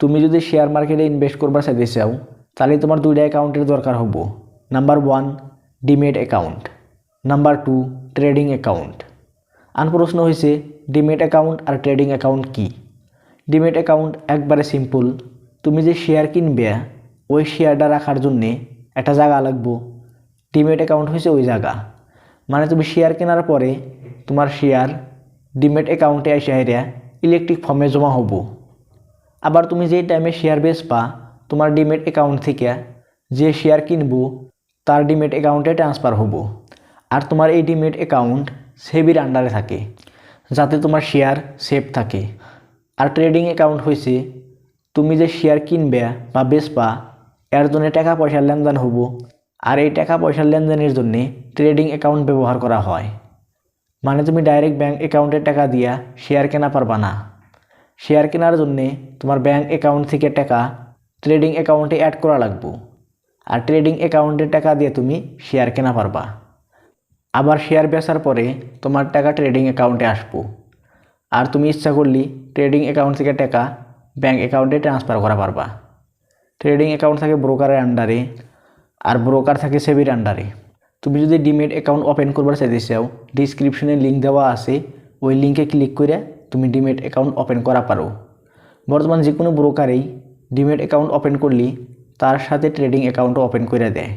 তুমি যদি শেয়ার মার্কেটে ইনভেস্ট করবার চাইতে চাও, তাহলে তোমার দুইটা অ্যাকাউন্টের দরকার হব। Number one demat account number two trading account আন প্রশ্ন হয়েছে ডিমেট অ্যাকাউন্ট আর ট্রেডিং অ্যাকাউন্ট কি? ডিমেট অ্যাকাউন্ট একবারে সিম্পল তুমি যে শেয়ার কিনবে, ওই শেয়ারটা রাখার জন্যে একটা জায়গা লাগবো। ডিমেট অ্যাকাউন্ট হয়েছে ওই জায়গা। মানে তুমি শেয়ার কেনার পরে তোমার শেয়ার ডিমেট অ্যাকাউন্টে এসে হেরিয়া ইলেকট্রিক ফর্মে জমা হব। আবার তুমি যেই টাইমে শেয়ার বেচবা, তোমার ডিমেট অ্যাকাউন্ট থেকে যে শেয়ার কিনবো, তার ডিমেট অ্যাকাউন্টে ট্রান্সফার হব। আর তোমার এই ডিমেট অ্যাকাউন্ট সেবির আন্ডারে থাকে, যাতে তোমার শেয়ার সেফ থাকে। আর ট্রেডিং অ্যাকাউন্ট হয়েছে তুমি যে শেয়ার কিনবে বা বেচবা, এর জন্য টাকা পয়সার লেনদেন হব। আর এই টাকা পয়সার লেনদেনের জন্য ট্রেডিং অ্যাকাউন্ট ব্যবহার করা হয়। মানে তুমি ডাইরেক্ট ব্যাঙ্ক অ্যাকাউন্টের টাকা দিয়া শেয়ার কেনা পারবা না। শেয়ার কেনার জন্যে তোমার ব্যাঙ্ক অ্যাকাউন্ট থেকে টাকা ট্রেডিং অ্যাকাউন্টে অ্যাড করা লাগবো। আর ট্রেডিং অ্যাকাউন্টের টাকা দিয়ে তুমি শেয়ার কেনা পারবা। আবার শেয়ার বেচার পরে তোমার টাকা ট্রেডিং অ্যাকাউন্টে আসব। আর তুমি ইচ্ছা করলি ট্রেডিং অ্যাকাউন্ট থেকে টাকা ব্যাঙ্ক অ্যাকাউন্টে ট্রান্সফার করা পারবা। ট্রেডিং অ্যাকাউন্ট থাকে ব্রোকারের আন্ডারে আর ব্রোকার থাকে সেবির আন্ডারে তুমি যদি ডিমেট অ্যাকাউন্ট ওপেন করবার চাইতে চাও ডিসক্রিপশনে লিঙ্ক দেওয়া আছে, ওই লিঙ্কে ক্লিক করে তুমি ডিমেট অ্যাকাউন্ট ওপেন করা পারো। বর্তমান যে কোনো ব্রোকারেই ডিমেট অ্যাকাউন্ট ওপেন করলে তার সাথে ট্রেডিং অ্যাকাউন্টও ওপেন করে দেয়।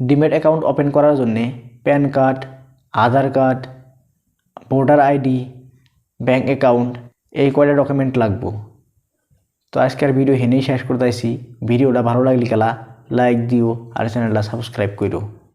ডিমেট অ্যাকাউন্ট ওপেন করার জন্যে PAN card, Aadhaar card, voter ID bank account, এই কয়টা ডকুমেন্ট লাগবো। তো আজকের ভিডিও হেনেই শেষ করতেছি ভিডিওটা ভালো লাগলে গেলা লাইক দিও আর চ্যানেলটা সাবস্ক্রাইব করো